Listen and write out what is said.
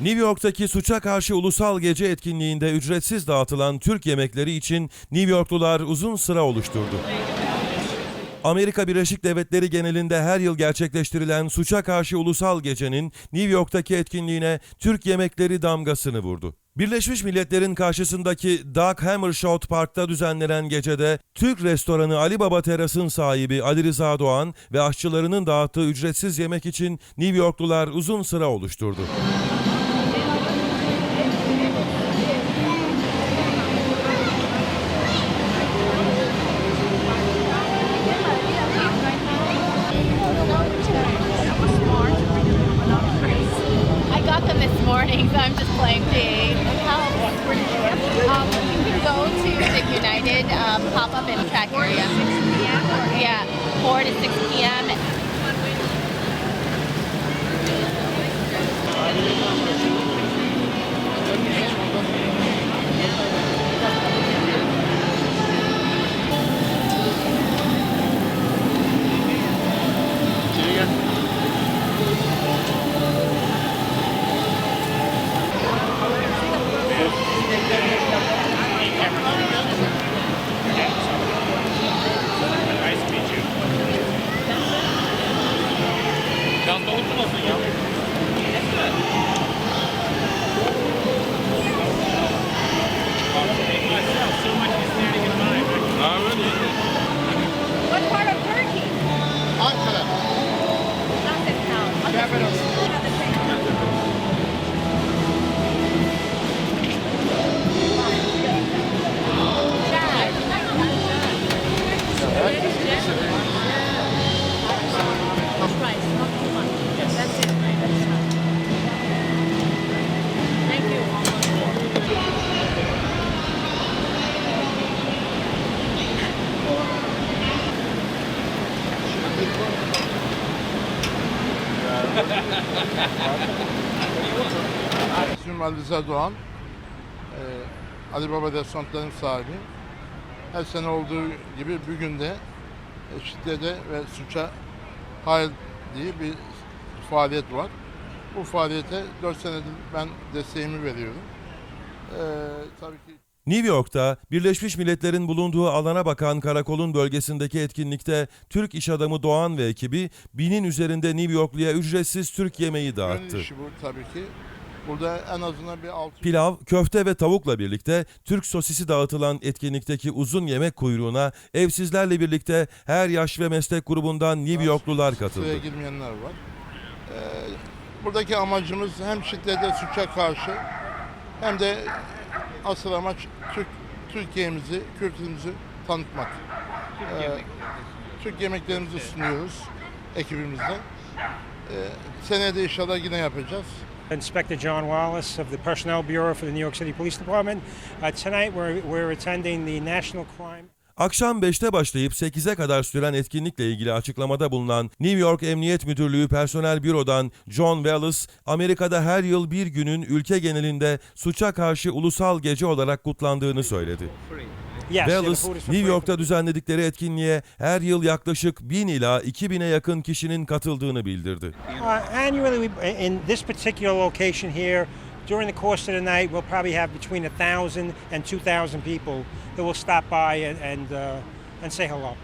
New York'taki suça karşı ulusal gece etkinliğinde ücretsiz dağıtılan Türk yemekleri için New Yorklular uzun sıra oluşturdu. Amerika Birleşik Devletleri genelinde her yıl gerçekleştirilen suça karşı ulusal gecenin New York'taki etkinliğine Türk yemekleri damgasını vurdu. Birleşmiş Milletler'in karşısındaki Doug Hammarskjöld Park'ta düzenlenen gecede Türk restoranı Ali Baba Teras'ın sahibi Ali Rıza Doğan ve aşçılarının dağıttığı ücretsiz yemek için New Yorklular uzun sıra oluşturdu. Them morning, so I'm just playing the how um, you can go to the United um, pop-up and track area. Yeah, 4 to 6 p.m. Biraz da oturmasın ya. Ha İsmim Ali Rıza Doğan. Ee, Ali Baba Restoranların sahibi. Her sene olduğu gibi bugün de e, şiddete ve suça hayır diye bir faaliyet var. Bu faaliyete 4 senedir ben desteğimi veriyorum. Ee, tabii ki New York'ta Birleşmiş Milletler'in bulunduğu alana bakan karakolun bölgesindeki etkinlikte Türk iş adamı Doğan ve ekibi binin üzerinde New Yorkluya ücretsiz Türk yemeği dağıttı. işi bu tabii ki. Burada en azından bir 6 Pilav, köfte ve tavukla birlikte Türk sosisi dağıtılan etkinlikteki uzun yemek kuyruğuna evsizlerle birlikte her yaş ve meslek grubundan New Yorklular Sıraya katıldı. girmeyenler var. Ee, buradaki amacımız hem şiddete suça karşı hem de asıl amaç Türk Türkiye'mizi, kültürümüzü tanıtmak. Ee, Türk yemeklerimizi sunuyoruz ekibimizle. Ee, seneye de inşallah yine yapacağız. Inspector John Wallace of the Personnel Bureau for the New York City Police Department. Uh, tonight we're, we're attending the National Crime Akşam 5'te başlayıp 8'e kadar süren etkinlikle ilgili açıklamada bulunan New York Emniyet Müdürlüğü Personel Büro'dan John Wallace, Amerika'da her yıl bir günün ülke genelinde suça karşı ulusal gece olarak kutlandığını söyledi. For New. York'ta düzenledikleri etkinliğe her yıl yaklaşık 1000 ila 2000'e yakın kişinin katıldığını bildirdi. Uh, during the course of the night, we'll probably have between 1,000 and 2,000 people that will stop by and and, uh, and say hello.